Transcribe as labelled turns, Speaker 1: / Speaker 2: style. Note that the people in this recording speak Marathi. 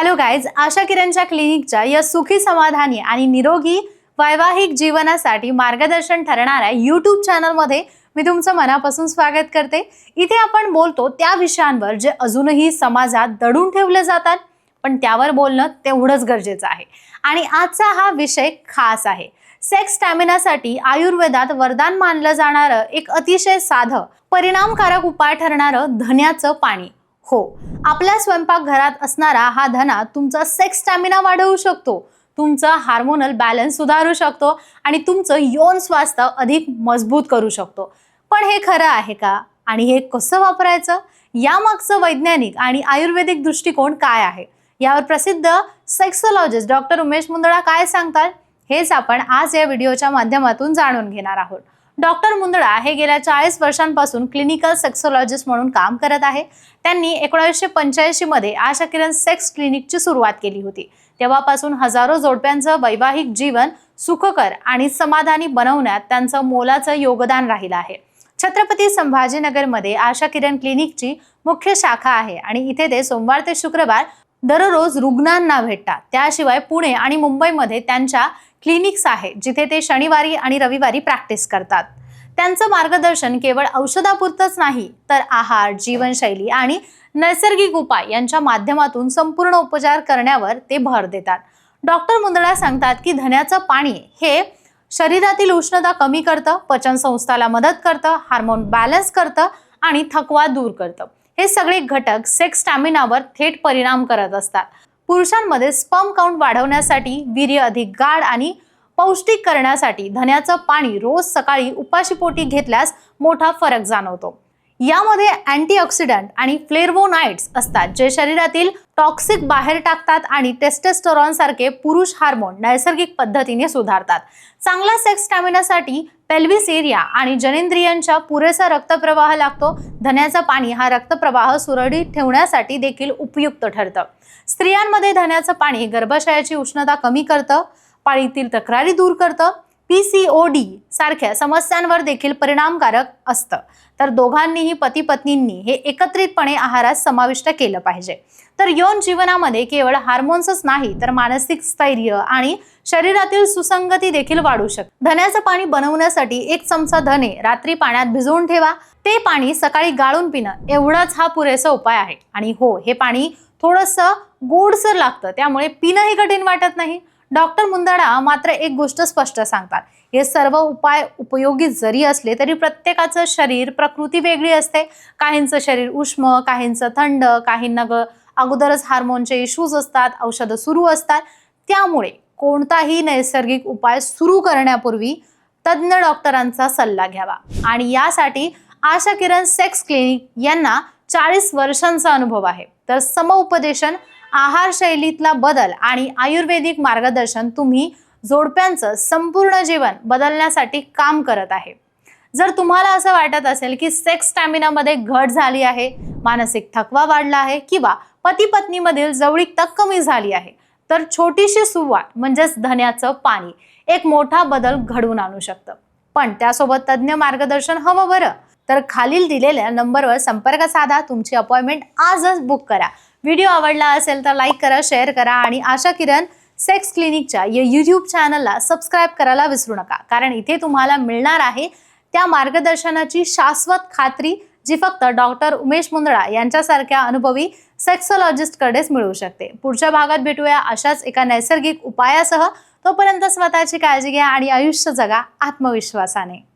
Speaker 1: हॅलो गाईज आशा किरणच्या क्लिनिकच्या या सुखी समाधानी आणि निरोगी वैवाहिक जीवनासाठी मार्गदर्शन ठरणाऱ्या यूट्यूब चॅनलमध्ये मी तुमचं मनापासून स्वागत करते. इथे आपण बोलतो त्या विषयांवर जे अजूनही समाजात दडून ठेवले जातात पण त्यावर बोलणं तेवढंच गरजेचं आहे. आणि आजचा हा विषय खास आहे. सेक्स स्टॅमिनासाठी आयुर्वेदात वरदान मानलं जाणारं एक अतिशय साधं परिणामकारक उपाय ठरणारं धन्याचं पाणी. हो. आपल्या स्वयंपाकघरात असणारा हा धना तुमचा सेक्स स्टॅमिना वाढवू शकतो. तुमचा हार्मोनल बॅलन्स सुधारू शकतो आणि तुमचं यौन स्वास्थ्य अधिक मजबूत करू शकतो. पण हे खरं आहे का? आणि हे कसं वापरायचं? यामागचं वैज्ञानिक आणि आयुर्वेदिक दृष्टिकोन काय आहे? यावर प्रसिद्ध सेक्सोलॉजिस्ट डॉक्टर उमेश मुंदडा काय सांगतात हेच आपण आज या व्हिडिओच्या माध्यमातून जाणून घेणार आहोत. डॉक्टर मुंदडा हे गेल्या चाळीस वर्षांपासून क्लिनिकल सेक्सोलॉजिस्ट म्हणून काम करत आहे. त्यांनी एकोणीसशे पंच्याऐंशी मध्ये आशा किरण सेक्स क्लिनिकची सुरुवात केली होती. तेव्हापासून हजारो जोडप्यांचं वैवाहिक जीवन सुखकर आणि समाधानी बनवण्यात त्यांचं मोलाचं योगदान राहिलं आहे. छत्रपती संभाजीनगरमध्ये आशा किरण क्लिनिकची मुख्य शाखा आहे आणि इथे ते सोमवार ते शुक्रवार दररोज रुग्णांना भेटतात. त्याशिवाय पुणे आणि मुंबईमध्ये त्यांच्या क्लिनिक्स आहेत जिथे ते शनिवारी आणि रविवारी प्रॅक्टिस करतात. त्यांचं मार्गदर्शन केवळ औषधापुरतंच नाही तर आहार जीवनशैली आणि नैसर्गिक उपाय यांच्या माध्यमातून संपूर्ण उपचार करण्यावर ते भर देतात. डॉक्टर मुंदडा सांगतात की धन्याचं पाणी हे शरीरातील उष्णता कमी करतं पचन संस्थाला मदत करतं हार्मोन बॅलन्स करतं आणि थकवा दूर करतं. हे सगळे घटक सेक्स स्टॅमिनावर थेट परिणाम करत असतात. पुरुषांमध्ये स्पम काउंट वाढवण्यासाठी वीर्य अधिक गाढ आणि पौष्टिक करण्यासाठी धन्याचं पाणी रोज सकाळी उपाशीपोटी घेतल्यास मोठा फरक जाणवतो. यामध्ये अँटीऑक्सिडंट आणि फ्लेरवोनाइट्स असतात जे शरीरातील टॉक्सिक बाहेर टाकतात आणि टेस्टेस्टोरॉन सारखे पुरुष हार्मोन नैसर्गिक पद्धतीने सुधारतात. चांगला सेक्स स्टॅमिनासाठी पेल्विस एरिया आणि जनेंद्रियांच्या पुरेसा रक्तप्रवाह लागतो. धन्याचं पाणी हा रक्तप्रवाह सुरळीत ठेवण्यासाठी देखील उपयुक्त ठरतं. स्त्रियांमध्ये धन्याचं पाणी गर्भाशयाची उष्णता कमी करतं पाळीतील तक्रारी दूर करतं पी सी ओ डी सारख्या समस्यांवर देखील परिणामकारक असतं. तर दोघांनीही पती पत्नींनी हे एकत्रितपणे आहारात समाविष्ट केलं पाहिजे. तर यौन जीवनामध्ये केवळ हार्मोन्सच नाही तर मानसिक स्थैर्य आणि शरीरातील सुसंगती देखील वाढू शकते. धन्याचं पाणी बनवण्यासाठी एक चमचा धने रात्री पाण्यात भिजवून ठेवा. ते पाणी सकाळी गाळून पिणं एवढाच हा पुरेसा उपाय आहे. आणि हो हे पाणी थोडंसं गोडसर लागतं त्यामुळे पिणंही कठीण वाटत नाही. डॉक्टर मुंदडा मात्र एक गोष्ट स्पष्ट सांगतात. हे सर्व उपाय उपयोगी जरी असले तरी प्रत्येकाचं शरीर प्रकृती वेगळी असते. काहींचं शरीर उष्म काहींचं थंड काहींना ग अगोदरच हार्मोनचे इश्यूज असतात औषधं सुरू असतात. त्यामुळे कोणताही नैसर्गिक उपाय सुरू करण्यापूर्वी तज्ज्ञ डॉक्टरांचा सल्ला घ्यावा. आणि यासाठी आशा किरण सेक्स क्लिनिक यांना चाळीस वर्षांचा अनुभव आहे. तर समउपदेशन आहार शैलीतला बदल आणि आयुर्वेदिक मार्गदर्शन तुम्ही जोडप्यांचं संपूर्ण जीवन बदलण्यासाठी काम करत आहे. जर तुम्हाला असं वाटत असेल की सेक्स स्टॅमिनामध्ये घट झाली आहे मानसिक थकवा वाढला आहे किंवा पती पत्नीमधील जवळीकता कमी झाली आहे तर छोटीशी सुरुवात म्हणजेच धन्याचं पाणी एक मोठा बदल घडवून आणू शकतं. पण त्यासोबत तज्ज्ञ मार्गदर्शन हवं बरं. तर खालील दिलेल्या नंबरवर संपर्क साधा तुमची अपॉइंटमेंट आजच बुक करा. व्हिडिओ आवडला असेल तर लाईक करा शेअर करा आणि आशा किरण सेक्स क्लिनिकच्या या यूट्यूब चॅनलला सबस्क्राईब करायला विसरू नका. कारण इथे तुम्हाला मिळणार आहे त्या मार्गदर्शनाची शाश्वत खात्री जी फक्त डॉक्टर उमेश मुंदडा यांच्यासारख्या अनुभवी सेक्सोलॉजिस्टकडेच मिळू शकते. पुढच्या भागात भेटूया अशाच एका नैसर्गिक उपायासह. तोपर्यंत स्वतःची काळजी घ्या आणि आयुष्य जगा आत्मविश्वासाने.